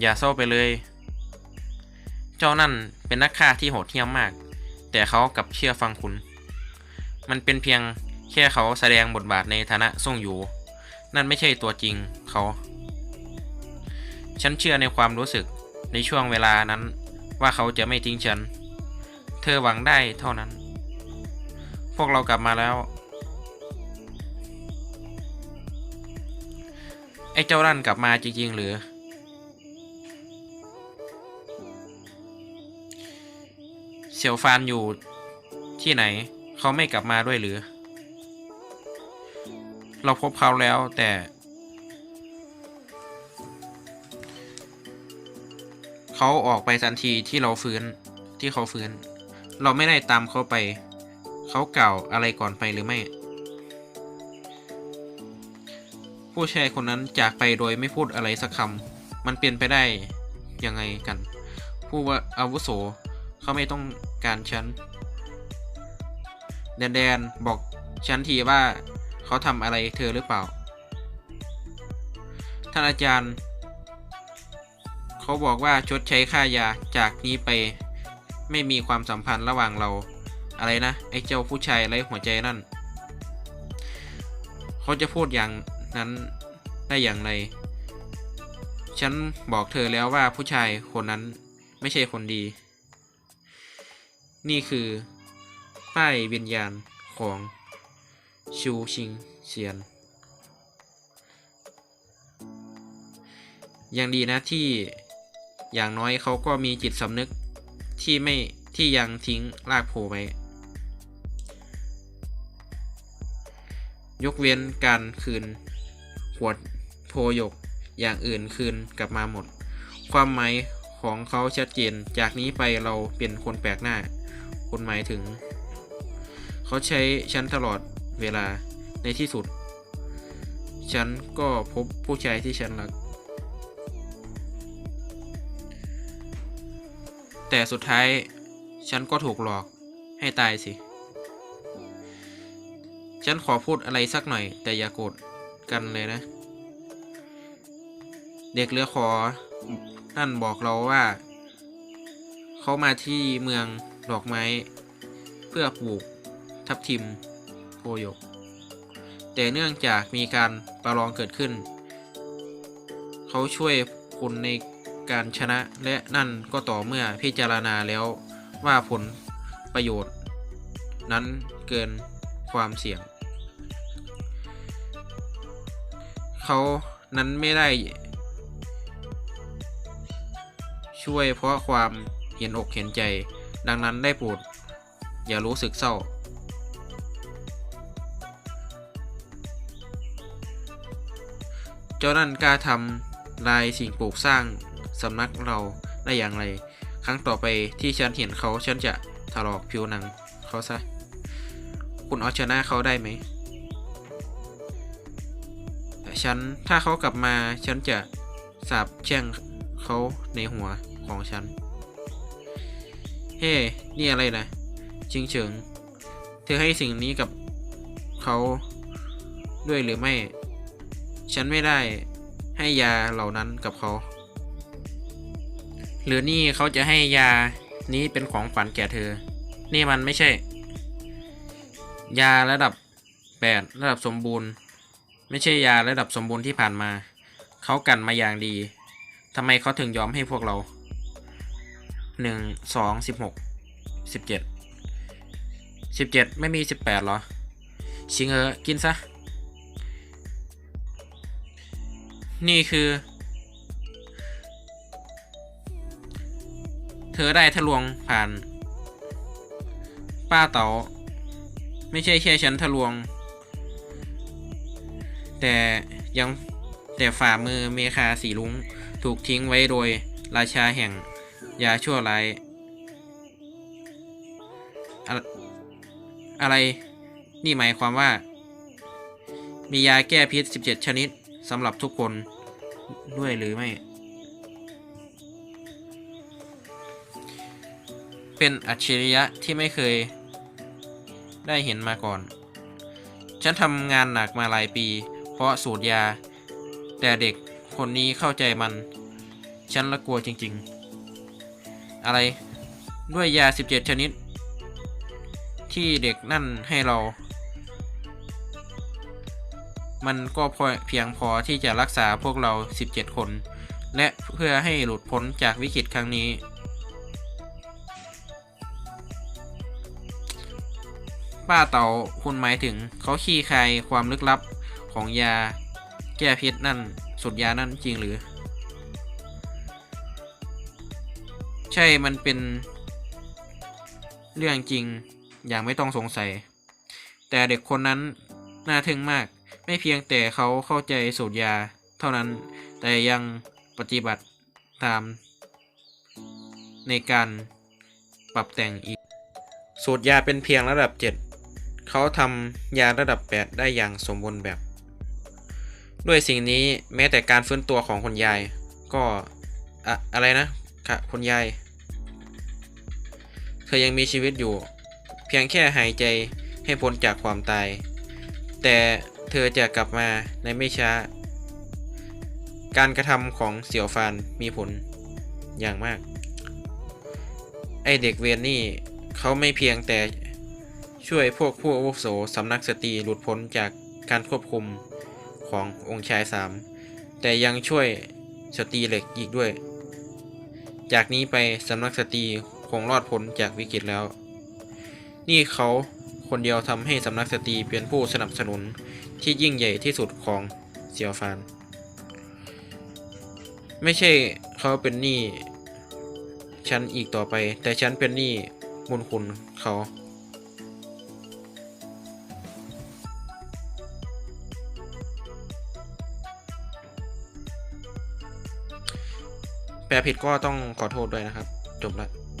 อย่าเศร้าไปเลย เจ้านั่นเป็นนักฆ่าที่โหดเหี้ยมมาก แต่เขากลับเชื่อฟังคุณ มันเป็นเพียงแค่เขาแสดงบทบาทในฐานะส่งอยู่ นั่นไม่ใช่ตัวจริงเขา ฉันเชื่อในความรู้สึกในช่วงเวลานั้นว่าเขาจะไม่ทิ้งฉัน เธอหวังได้เท่านั้น พวกเรากลับมาแล้ว ไอ้เจ้ารั่นกลับมาจริงๆหรือ เสี่ยวฟานอยู่ที่ไหน เขาไม่กลับมาด้วยหรือ เราพบเขาแล้วแต่ เขาออกไปทันทีที่เราฟื้นที่เขาฟื้น เราไม่ได้ตามเขาไป เขากล่าวอะไรก่อนไปหรือไม่ ผู้ชายคนนั้นจากไปโดยไม่พูดอะไรสักคำมันเปลี่ยนไปได้ยังไงกัน ผู้ว่าอาวุโสเขาไม่ต้อง การฉัน แดนแดนบอกฉันทีว่าเขาทำอะไรเธอหรือเปล่า ท่านอาจารย์ เขาบอกว่าชดใช้ค่ายาจากนี้ไป ไม่มีความสัมพันธ์ระหว่างเรา อะไรนะ ไอ้เจ้าผู้ชายไร้หัวใจนั่น เขาจะพูดอย่างนั้นได้อย่างไร ฉันบอกเธอแล้วว่าผู้ชายคนนั้นไม่ใช่คนดี นี่คือ ป้ายวิญญาณของชูชิงเซียนย่างดีนะที่อย่างน้อยเขาก็มีจิตสำนึกที่ไม่ที่ยังทิ้งรากโผไว้ยกเว้นการคืนขวดโพยกอย่างอื่นคืนกลับมาหมด ความหมายของเขาชัดเจน จากนี้ไปเราเป็นคนแปลกหน้า คุณหมายถึง เขาใช้ฉันตลอดเวลาในที่สุด ฉันก็พบผู้ชายที่ฉันรัก แต่สุดท้ายฉันก็ถูกหลอกให้ตายสิ ฉันขอพูดอะไรสักหน่อย แต่อย่าโกรธกันเลยนะ เด็กเรือขอนั่นบอกเราว่า เขามาที่เมือง ดอกไม้ เพื่อปลูกทับทิมโพยก แต่เนื่องจากมีการประลองเกิดขึ้น เขาช่วยคุณในการชนะและนั่นก็ต่อเมื่อพิจารณาแล้วว่าผลประโยชน์ นั้นเกินความเสี่ยง เขานั้นไม่ได้ ช่วยเพราะความเห็นอกเห็นใจ ดังนั้นได้โปรดอย่ารู้สึกเศร้าเจ้านั่นกล้าทำลายสิ่งปลูกสร้างสำนักเราได้อย่างไร ครั้งต่อไปที่ฉันเห็นเขาฉันจะถลอกผิวหนังเขาซะ คุณเอาชนะเขาได้ไหมฉันถ้าเขากลับมาฉันจะสาบแช่งเขาในหัวของฉัน เฮ้ นี่อะไรนะชิงเฉิง เธอให้สิ่งนี้กับเขาด้วยหรือไม่ ฉันไม่ได้ให้ยาเหล่านั้นกับเขา หรือนี่เขาจะให้ยานี้เป็นของฝันแก่เธอ นี่มันไม่ใช่ ยาระดับแปดระดับสมบูรณ์ ไม่ใช่ยาระดับสมบูรณ์ที่ผ่านมา เขากันมาอย่างดีทำไมเขาถึงยอมให้พวกเรา หนึ่งสองสิบหกสิบเจ็ดสิบเจ็ดไม่มีสิบแปดหรอ ชิงเออกินซะ นี่คือ เธอได้ทะลวงผ่าน ป้าเต๋าไม่ใช่แค่ฉันทะลวง แต่ยังแต่ฝ่ามือเมคาสีลุงถูกทิ้งไว้โดยราชาแห่ง ยาชั่วร้ายอะอะไร นี่หมายความว่า มียาแก้พิษ 17 ชนิดสำหรับทุกคนด้วยหรือไม่ เป็นอัจฉริยะที่ไม่เคยได้เห็นมาก่อน ฉันทำงานหนักมาหลายปี เพราะสูตรยา แต่เด็กคนนี้เข้าใจมัน ฉันละกลัวจริง ๆ อะไรด้วยยา 17 ชนิด ที่เด็กนั่นให้เรา มันก็เพียงพอที่จะรักษาพวกเรา 17 คน และเพื่อให้หลุดพ้นจากวิกฤตครั้งนี้ ป้าเต่าคุณหมายถึงเขาขี้คายความลึกลับของยาแก้พิษนั่นสุดยานั่นจริงหรือ ใช่มันเป็นเรื่องจริงอย่างไม่ต้องสงสัย แต่เด็กคนนั้นน่าทึ่งมาก ไม่เพียงแต่เขาเข้าใจสูตรยาเท่านั้น แต่ยังปฏิบัติตาม ในการปรับแต่งอีก สูตรยาเป็นเพียงระดับ 7 เขาทำยาระดับ 8 ได้อย่างสมบูรณ์แบบ ด้วยสิ่งนี้แม้แต่การฟื้นตัวของคุณยาย ก็อะอะไรนะ ค่ะคุณยาย เธอยังมีชีวิตอยู่ เพียงแค่หายใจให้พ้นจากความตาย แต่เธอจะกลับมาในไม่ช้า การกระทำของเสี่ยวฟานมีผลอย่างมาก ไอเด็กเวียนนี่เขาไม่เพียงแต่ช่วยพวกผู้อาวุโสสำนักสตรีหลุดพ้นจากการควบคุมขององค์ชายสามแต่ยังช่วยสตรีเหล็กอีกด้วย จากนี้ไปสำนักสตรีคงรอดพ้นจากวิกฤตแล้ว นี่เขาคนเดียวทำให้สำนักสตรีเป็นผู้สนับสนุนที่ยิ่งใหญ่ที่สุดของเซียวฟาน ไม่ใช่เขาเป็นหนี้ฉันอีกต่อไป แต่ฉันเป็นหนี้บุญคุณเขา แปลผิดก็ต้องขอโทษด้วยนะครับ จบละ